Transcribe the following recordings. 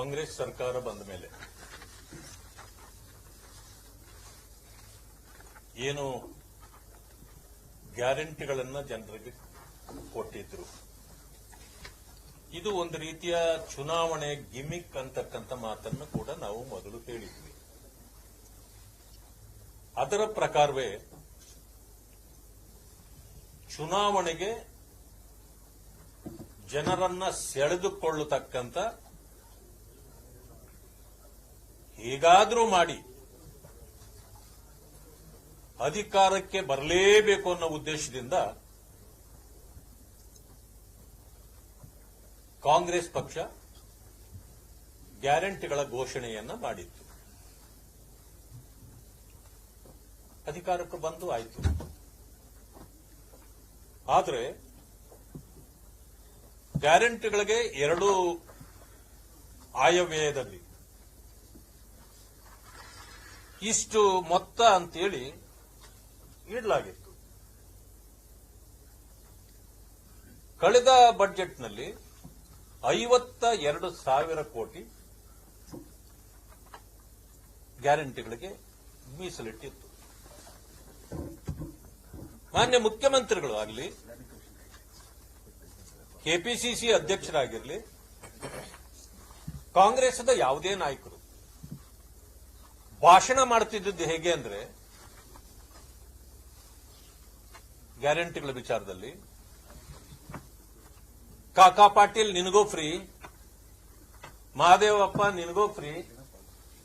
ಕಾಂಗ್ರೆಸ್ ಸರ್ಕಾರ ಬಂದ ಮೇಲೆ ಏನು ಗ್ಯಾರಂಟಿಗಳನ್ನ ಜನರಿಗೆ ಕೊಟ್ಟಿದ್ರು. ಇದು ಒಂದು ರೀತಿಯ ಚುನಾವಣೆ ಗಿಮಿಕ್ ಅಂತಕ್ಕಂಥ ಮಾತನ್ನು ಕೂಡ ನಾವು ಮೊದಲು ಹೇಳಿದ್ವಿ. ಅದರ ಪ್ರಕಾರವೇ ಚುನಾವಣೆಗೆ ಜನರನ್ನ ಸೆಳೆದುಕೊಳ್ಳತಕ್ಕಂಥ ಹೇಗಾದ್ರೂ ಮಾಡಿ ಅಧಿಕಾರಕ್ಕೆ ಬರಲೇಬೇಕು ಅನ್ನೋ ಉದ್ದೇಶದಿಂದ ಕಾಂಗ್ರೆಸ್ ಪಕ್ಷ ಗ್ಯಾರಂಟಿಗಳ ಘೋಷಣೆಯನ್ನ ಮಾಡಿತ್ತು. ಅಧಿಕಾರಕ್ಕೆ ಬಂದು ಆಯಿತು. ಆದರೆ ಗ್ಯಾರಂಟಿಗಳಿಗೆ ಎರಡು ಆಯವ್ಯಯದಲ್ಲಿ ಇಷ್ಟು ಮೊತ್ತ ಅಂತೇಳಿ ಇಡಲಾಗಿತ್ತು ಕಳೆದ ಬಜೆಟ್ನಲ್ಲಿ ಐವತ್ತ ಎರಡು ಸಾವಿರ ಕೋಟಿ ಗ್ಯಾರಂಟಿಗಳಿಗೆ ಮೀಸಲಿಟ್ಟಿತ್ತು. ಮಾನ್ಯ ಮುಖ್ಯಮಂತ್ರಿಗಳು ಆಗಲಿ, ಕೆಪಿಸಿಸಿ ಅಧ್ಯಕ್ಷರಾಗಿರಲಿ, ಕಾಂಗ್ರೆಸ್ದ ಯಾವುದೇ ನಾಯಕರು ಭಾಷಣ ಮಾಡ್ತಿದ್ದದ್ದು ಹೇಗೆ ಅಂದ್ರೆ, ಗ್ಯಾರಂಟಿಗಳ ವಿಚಾರದಲ್ಲಿ, ಕಾಕಾ ಪಾಟೀಲ್ ನಿನಗೂ ಫ್ರೀ, ಮಹಾದೇವಪ್ಪ ನಿನಗೂ ಫ್ರೀ,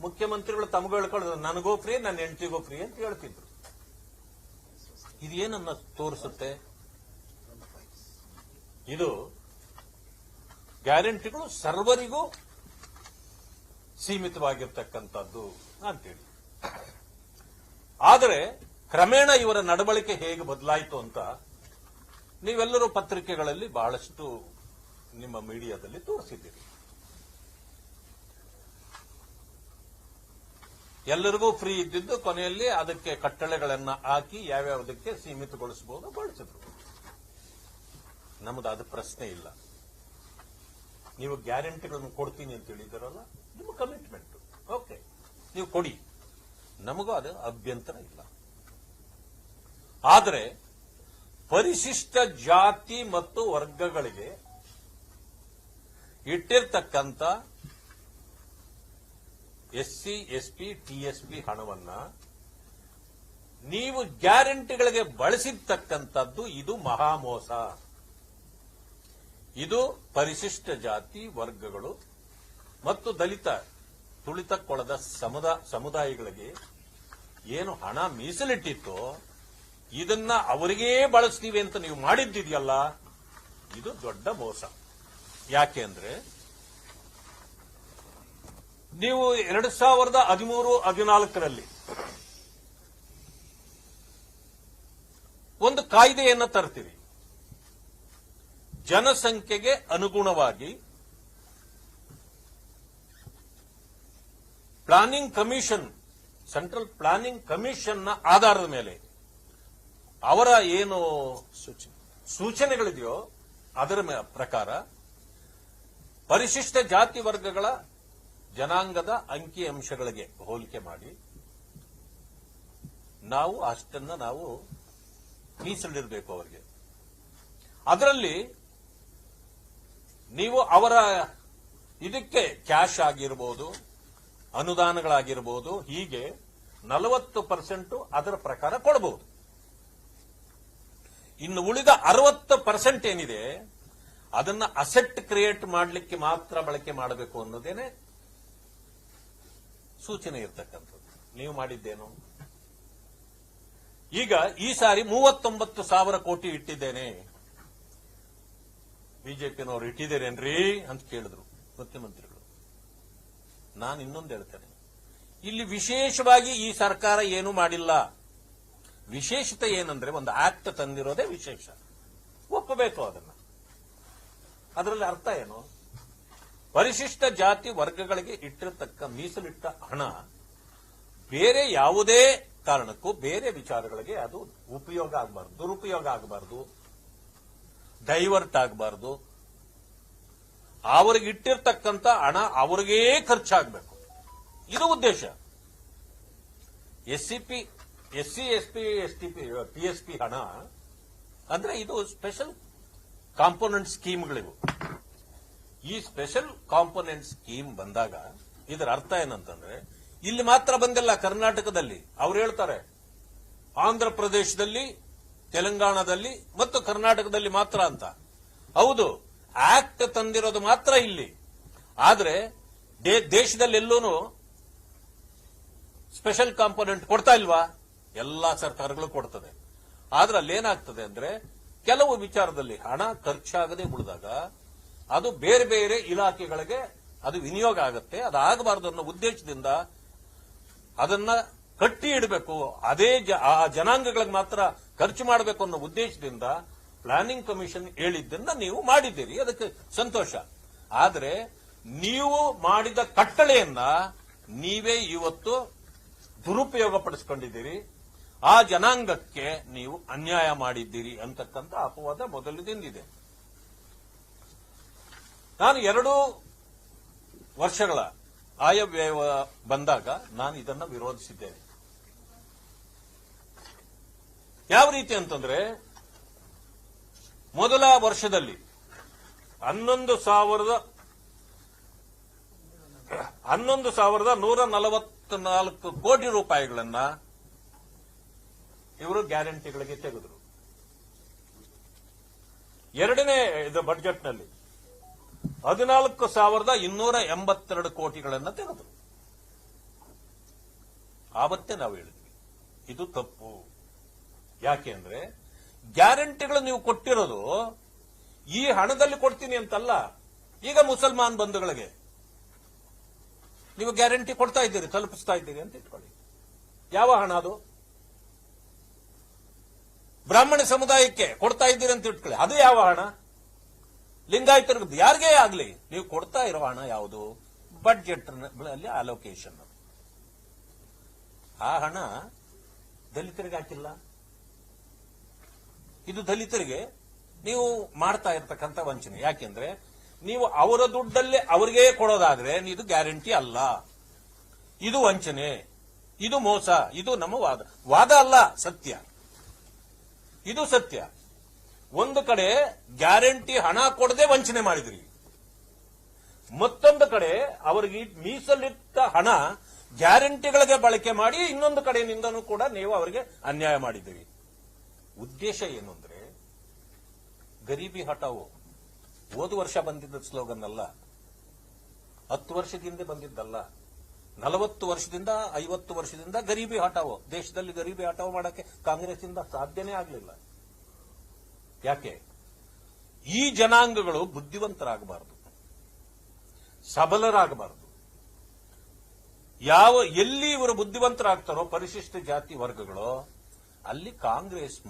ಮುಖ್ಯಮಂತ್ರಿಗಳು ತಮಗೂ ಹೇಳ್ಕೊಳ್ಳೋದು ನನಗೂ ಫ್ರೀ, ನನ್ನ ಹೆಂಡತಿಗೂ ಫ್ರೀ ಅಂತ ಹೇಳ್ತಿದ್ರು. ಇದೇನನ್ನ ತೋರಿಸುತ್ತೆ? ಇದು ಗ್ಯಾರಂಟಿಗಳು ಸರ್ವರಿಗೂ ಸೀಮಿತವಾಗಿರ್ತಕ್ಕಂಥದ್ದು ಅಂತೇಳಿ. ಆದರೆ ಕ್ರಮೇಣ ಇವರ ನಡವಳಿಕೆ ಹೇಗೆ ಬದಲಾಯಿತು ಅಂತ ನೀವೆಲ್ಲರೂ ಪತ್ರಿಕೆಗಳಲ್ಲಿ ಬಹಳಷ್ಟು ನಿಮ್ಮ ಮೀಡಿಯಾದಲ್ಲಿ ತೋರಿಸಿದ್ದೀರಿ. ಎಲ್ಲರಿಗೂ ಫ್ರೀ ಇದ್ದಿದ್ದು ಕೊನೆಯಲ್ಲಿ ಅದಕ್ಕೆ ಕಟ್ಟಳೆಗಳನ್ನ ಹಾಕಿ ಯಾವ್ಯಾವುದಕ್ಕೆ ಸೀಮಿತಗೊಳಿಸಬಹುದು ಬಳಸಿದ್ರು. ನಮ್ದು ಅದು ಪ್ರಶ್ನೆ ಇಲ್ಲ. ನೀವು ಗ್ಯಾರಂಟಿಗಳನ್ನು ಕೊಡ್ತೀನಿ ಅಂತ ಹೇಳಿದಾರಲ್ಲ, ನಿಮ್ಮ ಕಮಿಟ್ಮೆಂಟ್ ಓಕೆ ನೀವು ಕೊಡಿ. ನಮಗೂ ಅದು ಅಭ್ಯಂತರ ಇಲ್ಲ. ಆದರೆ, ಪರಿಶಿಷ್ಟ ಜಾತಿ ಮತ್ತು ವರ್ಗಗಳಿಗೆ ಇಟ್ಟಿರ್ತಕ್ಕಂಥ ಎಸ್ಸಿ ಎಸ್ಪಿ ಟಿಎಸ್ಪಿ ಹಣವನ್ನ ನೀವು ಗ್ಯಾರಂಟಿಗಳಿಗೆ ಬಳಸಿರ್ತಕ್ಕಂಥದ್ದು ಇದು ಮಹಾಮೋಸ ಇದು ಪರಿಶಿಷ್ಟ ಜಾತಿ ವರ್ಗಗಳು ಮತ್ತು ದಲಿತ ತುಳಿತಕ್ಕೊಳದ ಸಮುದ ಸಮುದಾಯಗಳಿಗೆ ಏನು ಹಣ ಮೀಸಲಿಟ್ಟಿತ್ತೋ ಇದನ್ನ ಅವರಿಗೇ ಬಳಸ್ತೀವಿ ಅಂತ ನೀವು ಮಾಡಿದ್ದಿದೆಯಲ್ಲ, ಇದು ದೊಡ್ಡ ಮೋಸ. ಯಾಕೆ ಅಂದ್ರೆ ನೀವು ಎರಡು ಸಾವಿರದ ಹದಿಮೂರು, ಹದಿನಾಲ್ಕರಲ್ಲಿ ಒಂದು ಕಾಯ್ದೆಯನ್ನು ತರ್ತೀರಿ. ಜನಸಂಖ್ಯೆಗೆ ಅನುಗುಣವಾಗಿ ಪ್ಲಾನಿಂಗ್ ಕಮಿಷನ್, ಸೆಂಟ್ರಲ್ ಪ್ಲಾನಿಂಗ್ ಕಮಿಷನ್ನ ಆಧಾರದ ಮೇಲೆ ಅವರ ಏನು ಸೂಚನೆಗಳಿದೆಯೋ ಅದರ ಪ್ರಕಾರ ಪರಿಶಿಷ್ಟ ಜಾತಿ ವರ್ಗಗಳ ಜನಾಂಗದ ಅಂಕಿ ಅಂಶಗಳಿಗೆ ಹೋಲಿಕೆ ಮಾಡಿ ನಾವು ಅಷ್ಟನ್ನ ನಾವು ಮೀಸಲಿಡಬೇಕು ಅವರಿಗೆ. ಅದರಲ್ಲಿ ನೀವು ಅವರ ಇದಕ್ಕೆ ಕ್ಯಾಶ್ ಆಗಿರಬಹುದು ಅನುದಾನಗಳಾಗಿರಬಹುದು ಹೀಗೆ ನಲವತ್ತು ಪರ್ಸೆಂಟ್ ಅದರ ಪ್ರಕಾರ ಕೊಡಬಹುದು ಇನ್ನು ಉಳಿದ ಅರವತ್ತು ಪರ್ಸೆಂಟ್ ಏನಿದೆ, ಅದನ್ನ ಅಸೆಟ್ ಕ್ರಿಯೇಟ್ ಮಾಡಲಿಕ್ಕೆ ಮಾತ್ರ ಬಳಕೆ ಮಾಡಬೇಕು ಅನ್ನೋದೇನೆ ಸೂಚನೆ ಇರತಕ್ಕಂಥದ್ದು. ನೀವು ಮಾಡಿದ್ದೇನು? ಈಗ ಈ ಸಾರಿ ಮೂವತ್ತೊಂಬತ್ತು ಸಾವಿರ ಕೋಟಿ ಇಟ್ಟಿದ್ದೇನೆ. ಬಿಜೆಪಿನವರು ಇಟ್ಟಿದ್ದೇರೇನ್ರಿ ಅಂತ ಕೇಳಿದ್ರು ಮುಖ್ಯಮಂತ್ರಿಗಳು. ನಾನು ಇನ್ನೊಂದು ಹೇಳ್ತೇನೆ. ಇಲ್ಲಿ ವಿಶೇಷವಾಗಿ ಈ ಸರ್ಕಾರ ಏನು ಮಾಡಿಲ್ಲ. ವಿಶೇಷತೆ ಏನಂದ್ರೆ ಒಂದು ಆಕ್ಟ್ ತಂದಿರೋದೇ ವಿಶೇಷ. ಒಪ್ಪಬೇಕು ಅದನ್ನ. ಅದರಲ್ಲಿ ಅರ್ಥ ಏನು? ಪರಿಶಿಷ್ಟ ಜಾತಿ ವರ್ಗಗಳಿಗೆ ಇಟ್ಟಿರತಕ್ಕ ಮೀಸಲಿಟ್ಟ ಹಣ ಬೇರೆ ಯಾವುದೇ ಕಾರಣಕ್ಕೂ, ಬೇರೆ ವಿಚಾರಗಳಿಗೆ ಅದು ಉಪಯೋಗ ಆಗಬಾರದು, ದುರುಪಯೋಗ ಆಗಬಾರ್ದು. ಡೈವರ್ಟ್ ಆಗಬಾರ್ದು. ಅವ್ರಿಗೆ ಇಟ್ಟಿರ್ತಕ್ಕಂಥ ಹಣ ಅವರಿಗೇ ಖರ್ಚಾಗಬೇಕು. ಇದು ಉದ್ದೇಶ. S C P, S C, S P, S T P P S P ಹಣ ಅಂದ್ರೆ ಇದು ಸ್ಪೆಷಲ್ ಕಾಂಪೋನೆಂಟ್ ಸ್ಕೀಮ್ಗಳಿವು ಈ ಸ್ಪೆಷಲ್ ಕಾಂಪೋನೆಂಟ್ ಸ್ಕೀಮ್ ಬಂದಾಗ ಇದರ ಅರ್ಥ ಏನಂತಂದ್ರೆ, ಇಲ್ಲಿ ಮಾತ್ರ ಬಂದಿಲ್ಲ ಕರ್ನಾಟಕದಲ್ಲಿ. ಅವ್ರು ಹೇಳ್ತಾರೆ, ಆಂಧ್ರ ಪ್ರದೇಶದಲ್ಲಿ ತೆಲಂಗಾಣದಲ್ಲಿ ಮತ್ತು ಕರ್ನಾಟಕದಲ್ಲಿ ಮಾತ್ರ ಅಂತ. ಹೌದು, ಆಕ್ಟ್ ತಂದಿರೋದು ಮಾತ್ರ ಇಲ್ಲಿ. ಆದ್ರೆ ದೇಶದಲ್ಲೆಲ್ಲೂ ಸ್ಪೆಷಲ್ ಕಾಂಪೋನೆಂಟ್ ಕೊಡ್ತಾ ಇಲ್ವಾ? ಎಲ್ಲಾ ಸರ್ಕಾರಗಳು ಕೊಡ್ತದೆ. ಆದ್ರೆ ಅಲ್ಲೇನಾಗ್ತದೆ ಅಂದ್ರೆ, ಕೆಲವು ವಿಚಾರದಲ್ಲಿ ಹಣ ಖರ್ಚಾಗದೆ ಉಳಿದಾಗ, ಅದು ಬೇರೆ ಬೇರೆ ಇಲಾಖೆಗಳಿಗೆ ಅದು ವಿನಿಯೋಗ ಆಗುತ್ತೆ, ಅದಾಗಬಾರದು ಅನ್ನೋ ಉದ್ದೇಶದಿಂದ ಅದನ್ನ ಕಟ್ಟಿ ಇಡಬೇಕು. ಅದೇ ಆ ಜನಾಂಗಗಳಿಗೆ ಮಾತ್ರ ಖರ್ಚು ಮಾಡಬೇಕು ಅನ್ನೋ ಉದ್ದೇಶದಿಂದ ಪ್ಲಾನಿಂಗ್ ಕಮಿಷನ್ ಹೇಳಿದ್ದನ್ನ ನೀವು ಮಾಡಿದ್ದೀರಿ. ಅದಕ್ಕೆ ಸಂತೋಷ. ಆದರೆ ನೀವು ಮಾಡಿದ ಕಟ್ಟಳೆಯನ್ನ ನೀವೇ ಇವತ್ತು ದುರುಪಯೋಗ ಪಡಿಸ್ಕೊಂಡಿದ್ದೀರಿ. ಆ ಜನಾಂಗಕ್ಕೆ ನೀವು ಅನ್ಯಾಯ ಮಾಡಿದ್ದೀರಿ ಅಂತಕ್ಕಂಥ ಅಪವಾದ ಮೊದಲಿನಿಂದಿದೆ ನಾನು ಎರಡು ವರ್ಷಗಳ ಆಯವ್ಯಯ ಬಂದಾಗ ನಾನು ಇದನ್ನು ವಿರೋಧಿಸಿದ್ದೇನೆ. ಯಾವ ರೀತಿ ಅಂತಂದ್ರೆ ಮೊದಲ ವರ್ಷದಲ್ಲಿ ಹನ್ನೊಂದು ಸಾವಿರದ ಹನ್ನೊಂದು ಸಾವಿರದ ನೂರ ನಲವತ್ನಾಲ್ಕು ಕೋಟಿ ರೂಪಾಯಿಗಳನ್ನ ಇವರು ಗ್ಯಾರಂಟಿಗಳಿಗೆ ತೆಗೆದರು. ಎರಡನೇ ಇದು ಬಜೆಟ್ನಲ್ಲಿ ಹದಿನಾಲ್ಕು ಸಾವಿರದ ಇನ್ನೂರ ಎಂಬತ್ತೆರಡು ಕೋಟಿಗಳನ್ನ ತೆಗೆದರು. ಆವತ್ತೇ ನಾವು ಹೇಳಿದ್ವಿ. ಇದು ತಪ್ಪು. ಯಾಕೆ ಅಂದ್ರೆ ಗ್ಯಾರಂಟಿಗಳು ನೀವು ಕೊಟ್ಟಿರೋದು ಈ ಹಣದಲ್ಲಿ ಕೊಡ್ತೀನಿ ಅಂತಲ್ಲ. ಈಗ ಮುಸಲ್ಮಾನ್ ಬಂಧುಗಳಿಗೆ. ನೀವು ಗ್ಯಾರಂಟಿ ಕೊಡ್ತಾ ಇದ್ದೀರಿ, ತಲುಪಿಸ್ತಾ ಇದ್ದೀರಿ ಅಂತ ಇಟ್ಕೊಳ್ಳಿ. ಯಾವ ಹಣ ಅದು? ಬ್ರಾಹ್ಮಣ ಸಮುದಾಯಕ್ಕೆ ಕೊಡ್ತಾ ಇದ್ದೀರಿ ಅಂತ ಇಟ್ಕೊಳ್ಳಿ. ಅದು ಯಾವ ಹಣ? ಲಿಂಗಾಯತರಿಗೆ ಯಾರಿಗೇ ಆಗ್ಲಿ, ನೀವು ಕೊಡ್ತಾ ಇರೋ ಹಣ ಯಾವುದು? ಬಡ್ಜೆಟ್ ಅಲ್ಲಿ ಅಲೋಕೇಶನ್ ಆ ಹಣ ದಲಿತರಿಗೆ ಹಾಕಿಲ್ಲ. ಇದು ದಲಿತರಿಗೆ ನೀವು ಮಾಡ್ತಾ ಇರ್ತಕ್ಕಂಥ ವಂಚನೆ. ಯಾಕೆಂದ್ರೆ ನೀವು ಅವರ ದುಡ್ಡಲ್ಲೇ ಅವರಿಗೆ ಕೊಡೋದಾದ್ರೆ ಇದು ಗ್ಯಾರಂಟಿ ಅಲ್ಲ. ಇದು ವಂಚನೆ. ಇದು ಮೋಸ. ಇದು ನಮ್ಮ ವಾದ. ವಾದ ಅಲ್ಲ, ಸತ್ಯ. ಇದು ಸತ್ಯ. ಒಂದು ಕಡೆ ಗ್ಯಾರಂಟಿ ಹಣ ಕೊಡದೆ ವಂಚನೆ ಮಾಡಿದ್ರಿ. ಮತ್ತೊಂದು ಕಡೆ ಅವರಿಗೆ ಮೀಸಲಿಟ್ಟ ಹಣ ಗ್ಯಾರಂಟಿಗಳಿಗೆ ಬಳಕೆ ಮಾಡಿ ಇನ್ನೊಂದು ಕಡೆಯಿಂದನೂ ಕೂಡ ನೀವು ಅವರಿಗೆ ಅನ್ಯಾಯ ಮಾಡಿದ್ದೀರಿ. ಉದ್ದೇಶ ಏನು ಅಂದ್ರೆ, ಗರೀಬಿ ಹಠಾವು, ಹೋದ ವರ್ಷ ಬಂದಿದ್ದ ಸ್ಲೋಗನ್ ಅಲ್ಲ ಹತ್ತು ವರ್ಷದಿಂದ ಬಂದಿದ್ದಲ್ಲ, ನಲವತ್ತು ವರ್ಷದಿಂದ ಐವತ್ತು ವರ್ಷದಿಂದ ಗರೀಬಿ ಹಠಾವು, ದೇಶದಲ್ಲಿ ಗರೀಬಿ ಮಾಡಕ್ಕೆ ಕಾಂಗ್ರೆಸ್ಸಿಂದ ಸಾಧ್ಯನೇ ಆಗಲಿಲ್ಲ. ಯಾಕೆ? ಈ ಜನಾಂಗಗಳು ಬುದ್ಧಿವಂತರಾಗಬಾರದು, ಸಬಲರಾಗಬಾರದು. ಯಾವ, ಎಲ್ಲಿ ಇವರು ಬುದ್ಧಿವಂತರಾಗ್ತಾರೋ ಪರಿಶಿಷ್ಟ ಜಾತಿ ವರ್ಗಗಳು, ಅಲ್ಲಿ ಕಾಂಗ್ರೆಸ್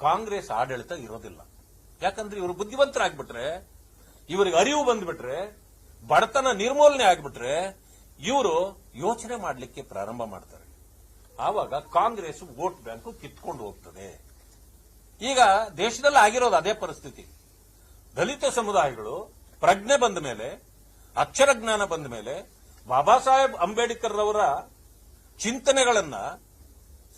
ಕಾಂಗ್ರೆಸ್ ಆಡಳಿತ ಇರೋದಿಲ್ಲ. ಯಾಕಂದ್ರೆ ಇವರು ಬುದ್ಧಿವಂತರಾಗ್ಬಿಟ್ರೆ, ಇವರಿಗೆ ಅರಿವು ಬಂದ್ಬಿಟ್ರೆ, ಬಡತನ ನಿರ್ಮೂಲನೆ ಆಗ್ಬಿಟ್ರೆ, ಇವರು ಯೋಚನೆ ಮಾಡಲಿಕ್ಕೆ ಪ್ರಾರಂಭ ಮಾಡ್ತಾರೆ. ಆವಾಗ ಕಾಂಗ್ರೆಸ್ ವೋಟ್ ಬ್ಯಾಂಕ್ ಕಿತ್ಕೊಂಡು ಹೋಗ್ತದೆ. ಈಗ ದೇಶದಲ್ಲಿ ಆಗಿರೋದು ಅದೇ ಪರಿಸ್ಥಿತಿ. ದಲಿತ ಸಮುದಾಯಗಳು, ಪ್ರಜ್ಞೆ ಬಂದ ಮೇಲೆ, ಅಕ್ಷರ ಜ್ಞಾನ ಬಂದ ಮೇಲೆ, ಬಾಬಾ ಸಾಹೇಬ್ ಅಂಬೇಡ್ಕರ್ ಅವರ ಚಿಂತನೆಗಳನ್ನ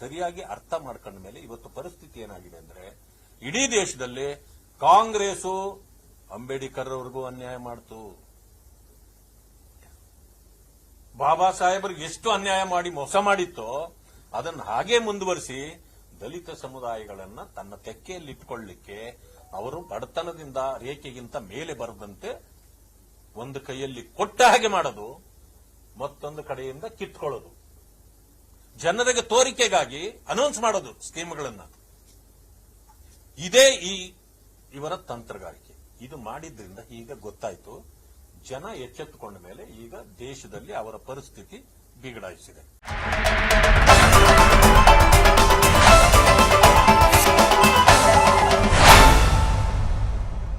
ಸರಿಯಾಗಿ ಅರ್ಥ ಮಾಡ್ಕೊಂಡ ಮೇಲೆ ಇವತ್ತು ಪರಿಸ್ಥಿತಿ ಏನಾಗಿದೆ ಅಂದ್ರೆ, ಇಡೀ ದೇಶದಲ್ಲಿ ಕಾಂಗ್ರೆಸ್ ಅಂಬೇಡ್ಕರ್ ಅವ್ರಿಗೂ ಅನ್ಯಾಯ ಮಾಡ್ತು. ಬಾಬಾ ಸಾಹೇಬರಿಗೆ ಎಷ್ಟು ಅನ್ಯಾಯ ಮಾಡಿ ಮೋಸ ಮಾಡಿತ್ತೋ, ಅದನ್ನು ಹಾಗೆ ಮುಂದುವರಿಸಿ ದಲಿತ ಸಮುದಾಯಗಳನ್ನ ತನ್ನ ತೆಕ್ಕೆಯಲ್ಲಿಟ್ಕೊಳ್ಳಿಕ್ಕೆ ಅವರು ಬಡತನದಿಂದ ರೇಖೆಗಿಂತ ಮೇಲೆ ಬರದಂತೆ ಒಂದು ಕೈಯಲ್ಲಿ ಕೊಟ್ಟ ಹಾಗೆ ಮಾಡೋದು, ಮತ್ತೊಂದು ಕಡೆಯಿಂದ ಕಿತ್ಕೊಳ್ಳೋದು. ಜನರಿಗೆ ತೋರಿಕೆಗಾಗಿ ಅನೌನ್ಸ್ ಮಾಡೋದು ಸ್ಕೀಮ್ಗಳನ್ನ ಇದೇ ಈ ಇವರ ತಂತ್ರಗಾರಿಕೆ. ಇದು ಮಾಡಿದ್ರಿಂದ ಈಗ ಗೊತ್ತಾಯ್ತು, ಜನ ಎಚ್ಚೆತ್ತುಕೊಂಡ ಮೇಲೆ ಈಗ ದೇಶದಲ್ಲಿ ಅವರ ಪರಿಸ್ಥಿತಿ ಬಿಗಡಾಯಿಸಿದೆ.